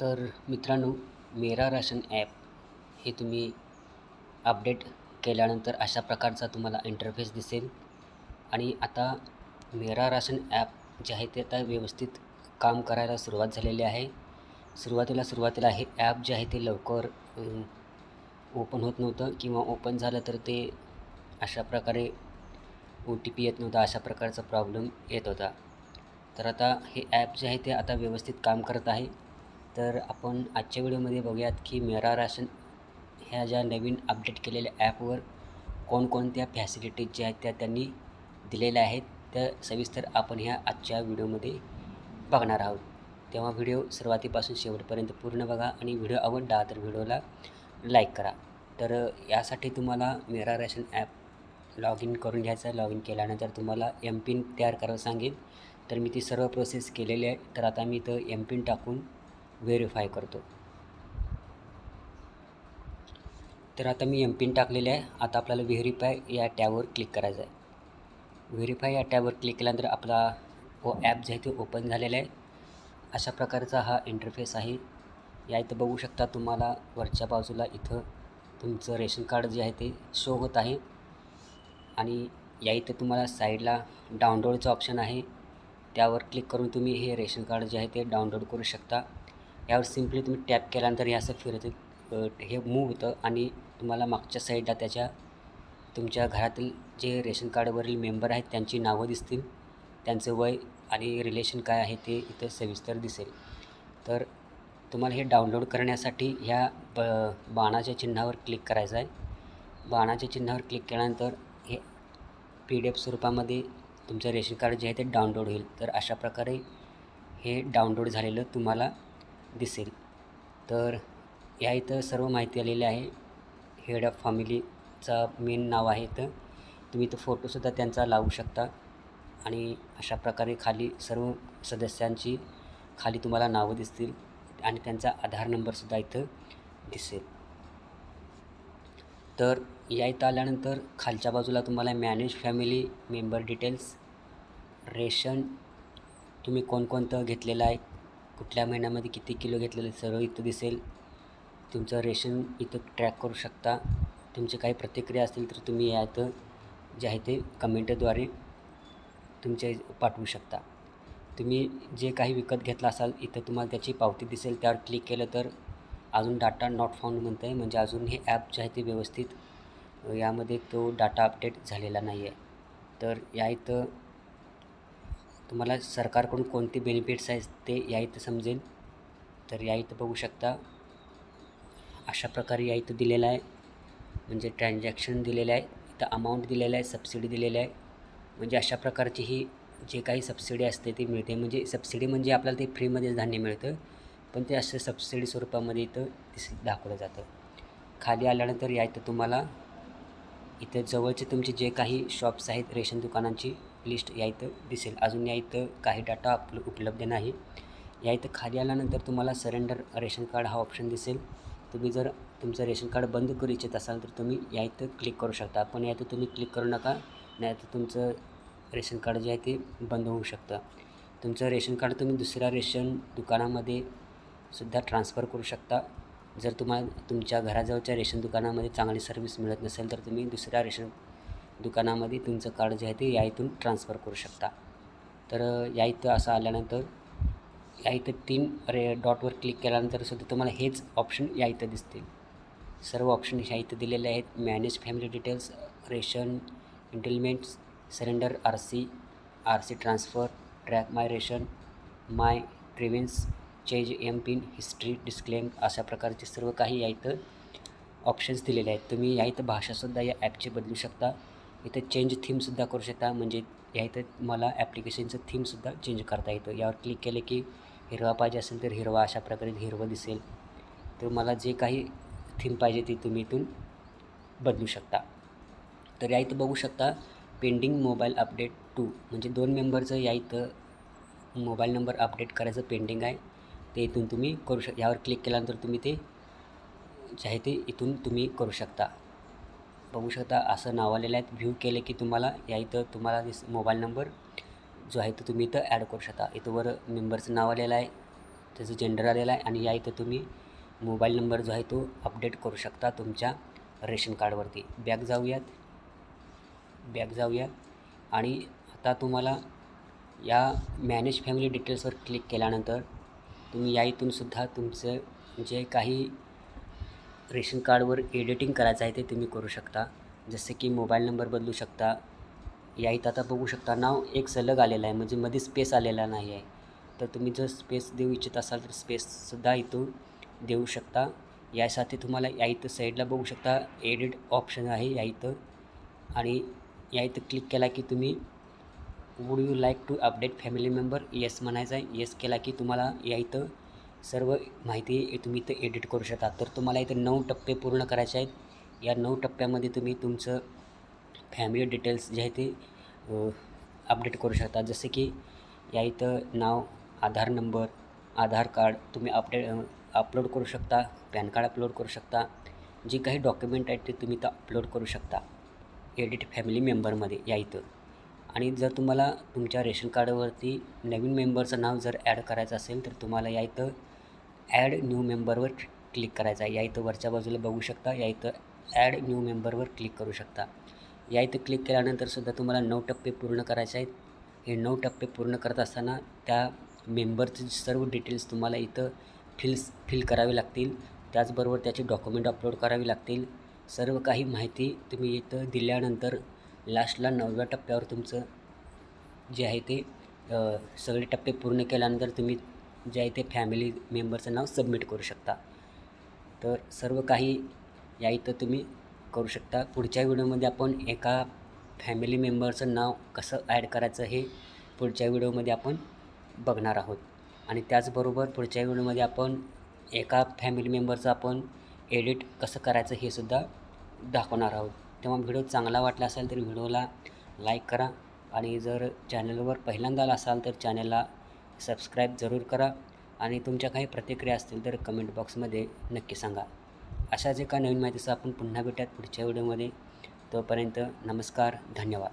तर मित्रांनो मेरा राशन ॲप हे तुम्ही अपडेट केल्यानंतर अशा प्रकारचा तुम्हाला इंटरफेस दिसेल. आणि आता मेरा राशन ॲप जे आहे ते आता व्यवस्थित काम करायला सुरुवात झालेली आहे. सुरुवातीला सुरुवातीला हे ॲप जे आहे ते लवकर ओपन होत नव्हतं किंवा ओपन झालं तर ते अशा प्रकारे ओ टी पी येत नव्हता अशा प्रकारचा प्रॉब्लेम येत होता. तर आता हे ॲप जे आहे ते आता व्यवस्थित काम करत आहे. तर आपण आजच्या व्हिडिओमध्ये बघूयात की मेरा राशन ह्या ज्या नवीन अपडेट केलेल्या ॲपवर कोणकोणत्या फॅसिलिटीज ज्या आहेत त्या त्यांनी दिलेल्या आहेत त्या सविस्तर आपण ह्या आजच्या व्हिडिओमध्ये बघणार आहोत. तेव्हा व्हिडिओ सुरुवातीपासून शेवटपर्यंत पूर्ण बघा आणि व्हिडिओ आवडला तर व्हिडिओला लाईक करा. तर यासाठी तुम्हाला मेरा रॅशन ॲप लॉग इन करून घ्यायचं लॉग इन केल्यानंतर तुम्हाला एम पिन तयार करायला सांगेल. तर मी ती सर्व प्रोसेस केलेली आहे. तर आता मी इथं एम पिन टाकून व्हेरीफाय करतो. तर आता मी एम पिन टाकलेले आहे. आता आपल्याला व्हेरीफाय या टॅबवर क्लिक करायचं आहे. व्हेरीफाय या टॅबवर क्लिक केल्यानंतर आपला हो ॲप जे आहे ते ओपन झालेला आहे. अशा प्रकारचा हा इंटरफेस आहे. या इथं बघू शकता तुम्हाला वरच्या बाजूला इथं तुमचं रेशन कार्ड जे आहे ते शो होत आहे. आणि या इथं तुम्हाला साईडला डाउनलोडचं ऑप्शन आहे. त्यावर क्लिक करून तुम्ही हे रेशन कार्ड जे आहे ते डाउनलोड करू शकता. यावर सिम्पली तुम्ही टॅप केल्यानंतर हे असं फिरत हे मूव होतं आणि तुम्हाला मागच्या साईडला त्याच्या तुमच्या घरातील जे रेशन कार्डवरील मेंबर आहेत त्यांची नावं दिसतील त्यांचं वय आणि रिलेशन काय आहे ते इथं सविस्तर दिसेल. तर तुम्हाला हे डाउनलोड करण्यासाठी ह्या ब बाणाच्या चिन्हावर क्लिक करायचं आहे. बाणाच्या चिन्हावर क्लिक केल्यानंतर हे पी डी एफ स्वरूपामध्ये तुमचं रेशन कार्ड जे आहे ते डाउनलोड होईल. तर अशा प्रकारे हे डाउनलोड झालेलं तुम्हाला दिसेल. तर या इथं सर्व माहिती आलेली आहे. हेड ऑफ फॅमिलीचा मेन नाव आहे इथं. तुम्ही इथं फोटोसुद्धा त्यांचा लावू शकता. आणि अशा प्रकारे खाली सर्व सदस्यांची खाली तुम्हाला नावं दिसतील आणि त्यांचा आधार नंबरसुद्धा इथं दिसेल. तर या इथं आल्यानंतर खालच्या बाजूला तुम्हाला manage family member details ration तुम्ही कोणकोणतं घेतलेलं आहे कुठल्या महिन्यामध्ये किती किलो घेतलेलं सर्व इथं दिसेल. तुमचं रेशन इथं ट्रॅक करू शकता. तुमचे काही प्रतिक्रिया असतील तर तुम्ही या इथं जे आहे ते कमेंटद्वारे तुमचे पाठवू शकता. तुम्ही जे काही विकत घेतला असाल इथं तुम्हाला त्याची पावती दिसेल. त्यावर क्लिक केलं तर अजून डाटा नॉट फाउंड म्हणतं आहे म्हणजे अजून हे ॲप जे आहे ते व्यवस्थित यामध्ये तो डाटा अपडेट झालेला नाही आहे तर या इथं तुम्हाला सरकारकडून कोणते बेनिफिट्स आहेत ते या इथं समजेल. तर या इथं बघू शकता अशा प्रकारे या इथं दिलेलं आहे. म्हणजे ट्रान्झॅक्शन दिलेलं आहे इथं अमाऊंट दिलेलं आहे सबसिडी दिलेलं आहे. म्हणजे अशा प्रकारची ही जे काही सबसिडी असते ती मिळते. म्हणजे सबसिडी म्हणजे आपल्याला ते फ्रीमध्येच धान्य मिळतं. पण ते असं सबसिडी स्वरूपामध्ये इथं दिस दाखवलं जातं. खाली आल्यानंतर या इथं तुम्हाला इथं जवळचे तुमचे जे काही शॉप्स आहेत रेशन दुकानांची लिस्ट या इथं दिसेल. अजून या इथं काही डाटा आपलं उपलब्ध नाही. या इथं खाली आल्यानंतर तुम्हाला सरेंडर रेशन कार्ड हा ऑप्शन दिसेल. तुम्ही जर तुमचं रेशन कार्ड बंद करू इच्छित असाल तर तुम्ही या इथं क्लिक करू शकता. पण या इथं तुम्ही क्लिक करू नका. नाही तर तुमचं रेशन कार्ड जे आहे ते बंद होऊ शकतं. तुमचं रेशन कार्ड तुम्ही दुसऱ्या रेशन दुकानामध्ये सुद्धा ट्रान्सफर करू शकता. जर तुम्हाला तुमच्या घराजवळच्या रेशन दुकानामध्ये चांगली सर्व्हिस मिळत नसेल तर तुम्ही दुसऱ्या रेशन दुकानामध्ये तुमचं कार्ड जे आहे ते या इथून ट्रान्सफर करू शकता. तर या इथं असं आल्यानंतर या इथं तीन रे डॉटवर क्लिक केल्यानंतर सुद्धा तुम्हाला हेच ऑप्शन या इथं दिसतील. सर्व ऑप्शन ह्या इथं दिलेले आहेत. Manage family details ration entitlements surrender R C R C transfer track my ration my grievance change M PIN history disclaim अशा प्रकारचे सर्व काही या इथं ऑप्शन्स दिलेले आहेत. तुम्ही या इथं भाषासुद्धा या ॲपची बदलू शकता. इथं चेंज थीमसुद्धा करू शकता. म्हणजे या इथं मला ॲप्लिकेशनचं थीमसुद्धा चेंज करता येतं. यावर क्लिक केले की हिरवा पाहिजे असेल तर हिरवा अशा प्रकारे हिरवं दिसेल. तर मला जे काही थीम पाहिजे ती तुम्ही इथून बदलू शकता. तर या इथं बघू शकता पेंडिंग मोबाईल अपडेट टू म्हणजे दोन मेंबरचं या इथं मोबाईल नंबर अपडेट करायचं पेंडिंग आहे. ते इथून तुम्ही करू शक यावर क्लिक केल्यानंतर तुम्ही ते जे आहे ते इथून तुम्ही करू शकता. बघू शकता असं नाव आलेलं आहे व्ह्यू केले की तुम्हाला या इथं तुम्हाला दिस मोबाईल नंबर जो आहे तो तुम्ही इथं ॲड करू शकता. इथं वर मेंबरचं नाव आलेलं आहे त्याचं जेंडर आलेलं आहे आणि या इथं तुम्ही मोबाईल नंबर जो आहे तो अपडेट करू शकता तुमच्या रेशन कार्डवरती बॅग जाऊयात. बॅग जाऊयात. आणि आता तुम्हाला या मॅनेज फॅमिली डिटेल्सवर क्लिक केल्यानंतर तुम्ही या इथूनसुद्धा तुमचं जे काही रेशन कार्डवर एडिटिंग करायचं आहे ते तुम्ही करू शकता. जसे की मोबाईल नंबर बदलू शकता. या इथं आता बघू शकता नाव एक सलग आलेलं आहे म्हणजे मध्ये स्पेस आलेला नाही आहे. तर तुम्ही जर स्पेस देऊ इच्छित असाल तर स्पेससुद्धा इथून देऊ शकता. यासाठी तुम्हाला या इथं साईडला बघू शकता एडिट ऑप्शन आहे या इथं. आणि या इथं क्लिक केला की तुम्ही would you like to update family member yes म्हणायचं आहे. येस केला की तुम्हाला या इथं सर्व माहिती तुम्ही इथं एडिट करू शकता. तर तुम्हाला इथं नऊ टप्पे पूर्ण करायचे आहेत. या नऊ टप्प्यामध्ये तुम्ही तुमचं फॅमिली डिटेल्स जे आहे ते अपडेट करू शकता. जसे की या इथं नाव आधार नंबर आधार कार्ड तुम्ही अपडेट अपलोड करू शकता. पॅन कार्ड अपलोड करू शकता. जे काही डॉक्युमेंट आहेत ते तुम्ही तर अपलोड करू शकता. एडिट फॅमिली मेंबरमध्ये या इथं. आणि जर तुम्हाला तुमच्या रेशन कार्डवरती नवीन मेंबरचं नाव जर ॲड करायचं असेल तर तुम्हाला या इथं ॲड न्यू मेंबरवर क्लिक करायचं आहे. या इथं वरच्या बाजूला बघू शकता या इथं ॲड न्यू मेंबरवर क्लिक करू शकता. या इथं क्लिक केल्यानंतर सुद्धा तुम्हाला नऊ टप्पे पूर्ण करायचे आहेत. हे नऊ टप्पे पूर्ण करत असताना त्या मेंबरचे सर्व डिटेल्स तुम्हाला इथं फिल्स फिल करावे लागतील. त्याचबरोबर त्याचे डॉक्युमेंट अपलोड करावे लागतील. सर्व काही माहिती तुम्ही इथं दिल्यानंतर लास्टला नवव्या टप्प्यावर तुमचं जे आहे ते सगळे टप्पे पूर्ण केल्यानंतर तुम्ही जे आहे ते फॅमिली मेंबरचं नाव सबमिट करू शकता. तर सर्व काही या इथं तुम्ही करू शकता. पुढच्या व्हिडिओमध्ये आपण एका फॅमिली मेंबरचं नाव कसं ॲड करायचं हे पुढच्या व्हिडिओमध्ये आपण बघणार आहोत. आणि त्याचबरोबर पुढच्या व्हिडिओमध्ये आपण एका फॅमिली मेंबरचं आपण एडिट कसं करायचं हे सुद्धा दाखवणार आहोत. तेव्हा व्हिडिओ चांगला वाटला असेल तर व्हिडिओला लाईक करा आणि जर चॅनलवर पहिल्यांदा असाल तर चॅनलला सबस्क्राईब जरूर करा आणि तुमच्या काही प्रतिक्रिया असतील तर कमेंट बॉक्समध्ये नक्की सांगा. अशाच एका नवीन माहितीचं आपण पुन्हा भेटूयात पुढच्या व्हिडिओमध्ये. तोपर्यंत नमस्कार धन्यवाद.